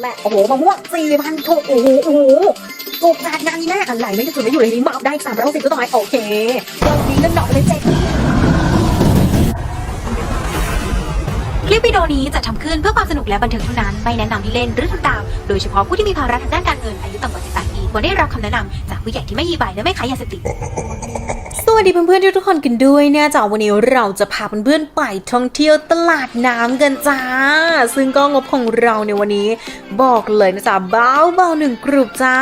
และโอ้โหมะม่วงสี่พันถูกโอ้โหโอ้โหถูกจัดงานนี้แน่อะไรไม่ได้จุดไม่อยู่เลยนี้มาได้สามร้อยหกสิบก็ต้อไปโอเคตรงนี้เงินดอกเลยเจ็ดคลิปวิดีโอนี้จะทำขึ้นเพื่อความสนุกและบันเทิงเท่านั้น ไม่แนะนำให้เล่นหรือทำตาม โดยเฉพาะผู้ที่มีภาระทางด้านการเงินอายุต่ำกว่า18ปี ควรได้รับคำแนะนำจากผู้ใหญ่ที่ไม่มีใบและไม่ขายยาเสพติดสวัสดีเพื่อนๆทุกคนกันด้วยนะจ๊ะวันนี้เราจะพาเพื่อนๆไปท่องเที่ยวตลาดน้ำกันจ้า ซึ่งก็งบของเราในวันนี้ บอกเลยนะจ๊ะเบาเบาหนึ่งกลุ่มจ้า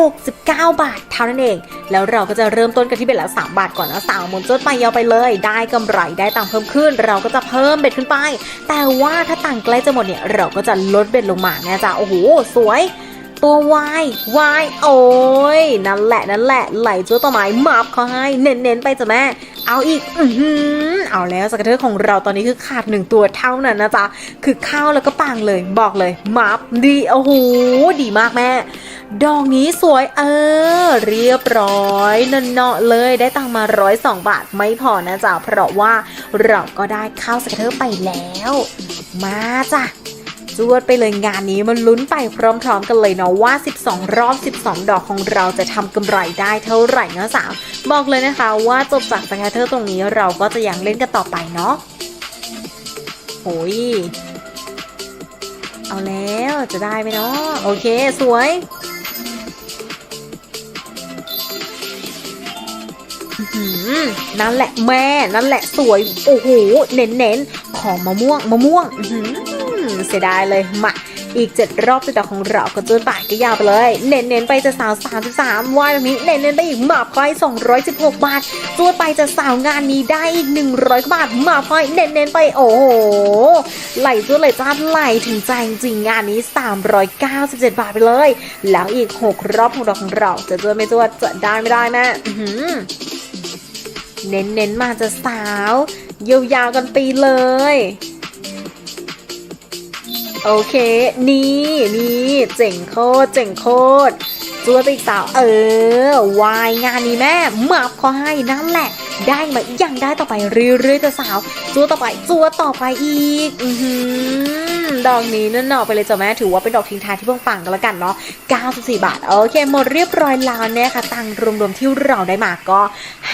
69 บาทเท่านั้นเอง แล้วเราก็จะเริ่มต้นกันที่เบ็ดละ3บาทก่อนนะสาวมุนจดไปยาวไปเลย ได้กำไรได้ตังค์เพิ่มขึ้น เราก็จะเพิ่มเบ็ดขึ้นไป แต่ว่าถ้าตังค์ใกล้จะหมดเนี่ยเราก็จะลดเบ็ดลงมานะจ๊ะโอ้โหสวย ตัววายวายโอ้ย นั่นแหละนั่นแหละ ไหลจัวต่อไม้มับเขาให้ เน้นๆไปจ้ะแม่ เอาอีก อือเอาแล้วสกัตเตอร์ของเราตอนนี้คือขาดหนึ่งตัวเท่านั้นนะจ๊ะ คือข้าวแล้วก็ปังเลย บอกเลย มับดีโอ้โห ดีมากแม่ ดอกนี้สวยเออ เรียบร้อยนนเนาะเลยได้ตังมาร้อยสองบาทไม่พอนะจ๊ะ เพราะว่าเราก็ได้ข้าวสกัตเตอร์ไปแล้ว มาจ้ะ จวดไปเลยงานนี้มันลุ้นไปพร้อมๆกันเลยเนาะว่า 12 รอบ 12 ดอกของเราจะทำกำไรได้เท่าไหร่นะสาวบอกเลยนะคะว่าจบจากสแกตเตอร์ตรงนี้เราก็จะยังเล่นกันต่อไปเนาะโอ้ยเอาแล้วจะได้ไหมเนาะโอเค สวยนั่นแหละแม่ นั่นแหละสวย โอ้โห เน้นๆ ของมะม่วง มะม่วง อื เสียดายเลยมาอีก 7 รอบติดต่อของเราก็จนบ่ายก็ยาวไปเลย เน้นๆไปจะสาว 33วายแบบนี้เน้นๆไปอีกหมาพอย216 บาทจวดไปจะสาวงานนี้ได้อีก 100กว่าบาทหมาพอยเน้นๆไปโอ้โหไหลจวดไหลจ้าไหลถึงใจจริงงานนี้ 397 บาทไปเลย แล้วอีก 6 รอบของเราของเราจะจวดไม่จวดจะได้ไม่ได้แม่เน้นๆมาจะสาว ยาวๆกันปีเลย โอเค นี่นี่เจ๋งโคตรเจ๋งโคตรจัวไปอีกสาวเออ วายงานนี้แม่มาบเขาให้นั่นแหละ ได้มายังได้ต่อไปเรื่อยๆจะสาวจัวต่อไปจัวต่อไปอีกอือหือดอกนี้นั่นเนาะไปเลยจ้ะแม่ถือว่าเป็นดอกทิ้งท้ายที่เพิ่งปังกันแล้วกันเนาะ 94 บาท โอเค หมดเรียบร้อยแล้วนี่ยค่ะตังรวมๆที่เราได้มาก็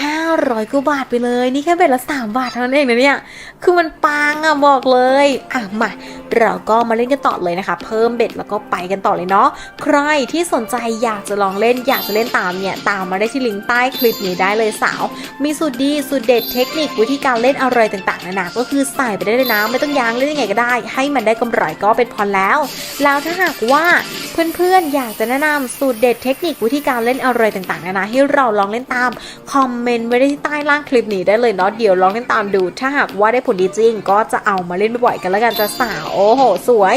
500กว่าบาทไปเลย นี่แค่เบ็ดละ 3 บาทเท่านั้นเองนะเนี่ย คือมันปังอะบอกเลย อะมา เราก็มาเล่นกันต่อเลยนะคะ เพิ่มเบ็ดแล้วก็ไปกันต่อเลยเนาะใครที่สนใจอยากจะลองเล่นอยากจะเล่นตามเนี่ยตามมาได้ที่ลิงก์ใต้คลิปนี้ได้เลยสาว มีสูตรดีสูตรเด็ดเทคนิควิธีการเล่นอะไรต่างๆนานาก็คือใส่ไปได้เลยนะไม่ต้องยางเล่นยังไงก็ได้ ให้มันได้กำไรก็เป็นพอแล้ว แล้วถ้าหากว่า เพื่อนๆ อยากจะแนะนำสูตรเด็ดเทคนิควิธีการเล่นอะไรต่างๆนานาให้เราลองเล่นตาม คอมเมนต์ไว้ได้ที่ใต้ล่างคลิปนี้ได้เลยเนาะเดี๋ยวลองเล่นตามดู ถ้าหากว่าได้ผลดีจริง ก็จะเอามาเล่นบ่อยๆกันแล้วกันจะสาวโอ้โห สวย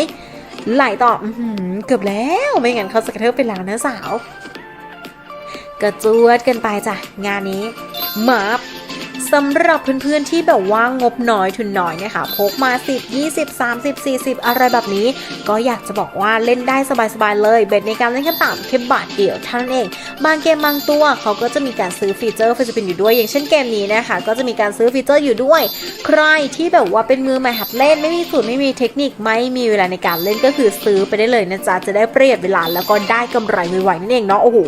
ไหลต่อเกือบแล้วไม่งั้นเขาสกระเทิบไปแล้วนะสาว กระจวดกันไปจ้ะงานนี้มาบ สำหรับเพื่อนๆที่แบบว่างบน้อยทุนน้อยเนี่ยค่ะพกมา 10 20 30 40 อะไรแบบนี้ ก็อยากจะบอกว่าเล่นได้สบายๆเลย เบ็ดในการเล่นขั้นต่ำแค่บาทเดียวเท่านั้นเอง บางเกมบางตัวเขาก็จะมีการซื้อฟีเจอร์ฟิสิปินอยู่ด้วย อย่างเช่นเกมนี้นะคะก็จะมีการซื้อฟีเจอร์อยู่ด้วย ใครที่แบบว่าเป็นมือใหม่หัดเล่นไม่มีสูตรไม่มีเทคนิคไม่มีเวลาในการเล่นก็คือซื้อไปได้เลยนะจ๊ะจะได้ประหยัดเวลาแล้วก็ได้กำไรไวๆนั่นเองเนาะโอ้โห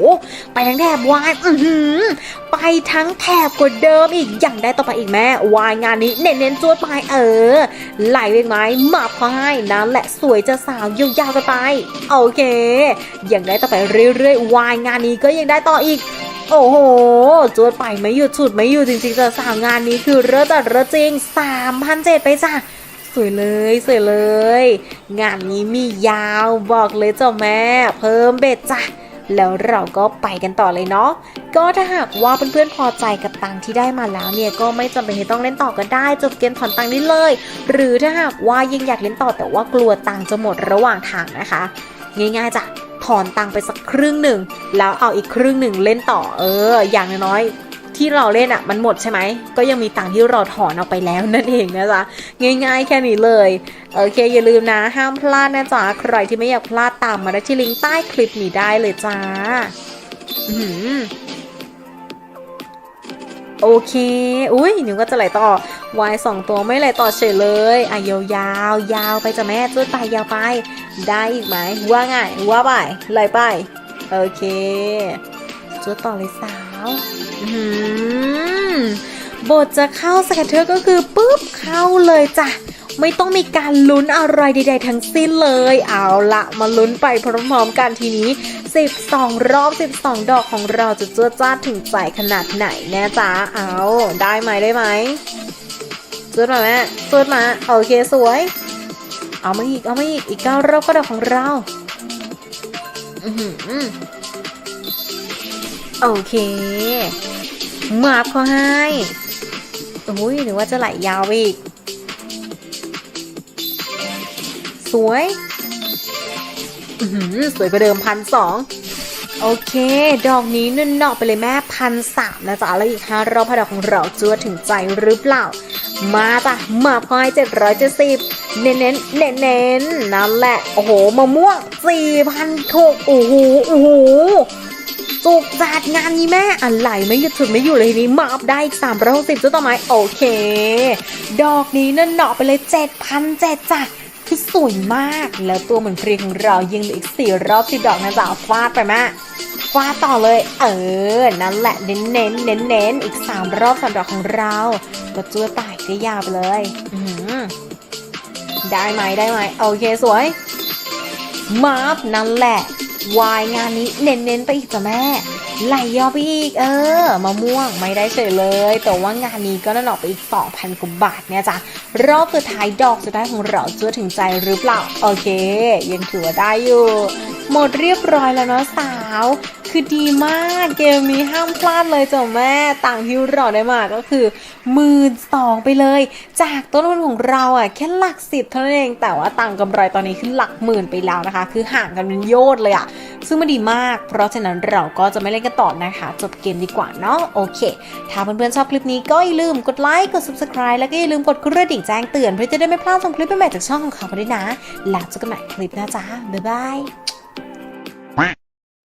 ไปทั้งแถบวายอือหือไป ทั้งแถบกว่าเดิมอีกอย่างได้ต่อไปอีกแม่วายงานนี้เน้นๆจวดไปเออ ไหลเป็นไหมมาพอให้นั่นแหละสวยจะสาวยาวๆกันไป โอเคยังได้ต่อไปเรื่อยๆวายงานนี้ก็ยังได้ต่ออีกโอ้โหจวดไปไม่หยุดฉุดไม่อยู่จริงๆจะสาวงานนี้คือเริ่จัดเริ่จริง3,007ไปจ้ะสวยเลยสวยเลย งานนี้มียาวบอกเลยเจ้ะแม่ เพิ่มเบ็ดจ้ะแล้วเราก็ไปกันต่อเลยเนาะ ก็ถ้าหากว่าเพื่อนๆพอใจกับตังที่ได้มาแล้วเนี่ยก็ไม่จำเป็นที่ต้องเล่นต่อก็ได้ จบเกมถอนตังได้เลย หรือถ้าหากว่ายังอยากเล่นต่อแต่ว่ากลัวตังจะหมดระหว่างทางนะคะ ง่ายๆจ้ะถอนตังไปสักครึ่งหนึ่งแล้วเอาอีกครึ่งหนึ่งเล่นต่อเออ อย่างน้อยๆที่เราเล่นอะมันหมดใช่ไหม ก็ยังมีตังที่เราถอนออกไปแล้วนั่นเองนะจ๊ะ ง่ายๆแค่นี้เลย โอเคอย่าลืมนะ ห้ามพลาดนะจ๊ะ ใครที่ไม่อยากพลาดตามมาได้ที่ลิงก์ใต้คลิปนี้ได้เลยจ้า อื้อหือ โอเค อุ้ยหนูก็จะไหลต่อวายสองตัวไม่ไหลต่อเฉยเลยอะยาวยาวยาวไปจ้ะแม่จุดไปยาวไป ได้อีกไหมว่าไงว่าไปไหลไปโอเคจุดต่อเลยสาวอื้อหือบทจะเข้าสแกตเทอร์ก็คือปุ๊บเข้าเลยจ้ะ ไม่ต้องมีการลุ้นอะไรใด ๆ ทั้งสิ้นเลย เอาละมาลุ้นไปพร้อมๆกันทีนี้ 12 รอบ 12 ดอกของเราจะเจ้าจ้าถึงใจขนาดไหนแน่จ้าเอาได้ไหมได้ไหมจุดมาแม่จุดมาโอเคสวย เอามาอีกเอามาอีกอีกเก้ารอบก็ดอกของเราอือหือโอเค มาบเขาให้โอ้ยหรือว่าจะไหลยาวอีก สวยอือหือสวยกว่าเดิมพันสองโอเค ดอกนี้นั่นเนาะไปเลยแม่พันสามนะจ๊ะ แล้วอีกห้ารอบพอดอกของเราจวดถึงใจหรือเปล่า มาจ้ะมาพอยเจ็ดร้อยเจ็ดสิบเน้นเน้นเน้นเน้นๆนั่นแหละ โอ้โหมะม่วงสี่พันหกโอ้โหโอ้โหจุกจัดงานนี้แม่อะไรไม่หยุดถึงไม่อยู่เลยทีนี้มาอัพได้อีกสามร้อยหกสิบเจ้าต่อไม้โอเค ดอกนี้นั่นเนาะไปเลยเจ็ดพันเจ็ดจ้ะ คือสวยมาก แล้วตัวเหมือนฟรีของเรายังเหลืออีกสี่รอบสิดอกนะจ๊ะฟาดไปแม่ฟาดต่อเลย เออ นั่นแหละเน้นเน้นเน้นเน้นอีกสามรอบสามดอกของเรา ก็จั่วตายได้ยาวไปเลยอืได้ไหมได้ไหมโอเคสวย มาร์ฟนั่นแหละวายงานนี้เน้นเน้นไปอีกจ้ะแม่ ไหลยอไปอีก เออมะม่วงไม่ได้เฉยเลย แต่ว่างานนี้ก็นั่นออกไปอีก 2,000กว่าบาทเนี่ยจ้ะรอบสุดท้ายดอกสุดท้ายของเราจะถึงใจหรือเปล่า โอเค ยังถือว่าได้อยู่ หมดเรียบร้อยแล้วเนาะสาวคือดีมากเกมนี้ห้ามพลาดเลยจ้ะแม่ต่างที่เราได้มาก็คือหมื่นสองไปเลย จากต้นทุนของเราอะแค่หลักสิบเท่านั้นเองแต่ว่าต่างกำไรตอนนี้คือหลักหมื่นไปแล้วนะคะ คือห่างกันเป็นโยชน์เลยอะ ซึ่งมันดีมาก เพราะฉะนั้นเราก็จะไม่เล่นกันต่อนะคะ จบเกมดีกว่าเนาะโอเค ถ้าเพื่อนๆชอบคลิปนี้ก็อย่าลืมกดไลค์กด subscribe แล้วก็อย่าลืมกดกระดิ่งแจ้งเตือนเพื่อจะได้ไม่พลาดส่งคลิปใหม่ๆจากช่องของเขาไปด้วยนะแล้วเจอกันใหม่คลิปหน้าจ้าบ๊ายบาย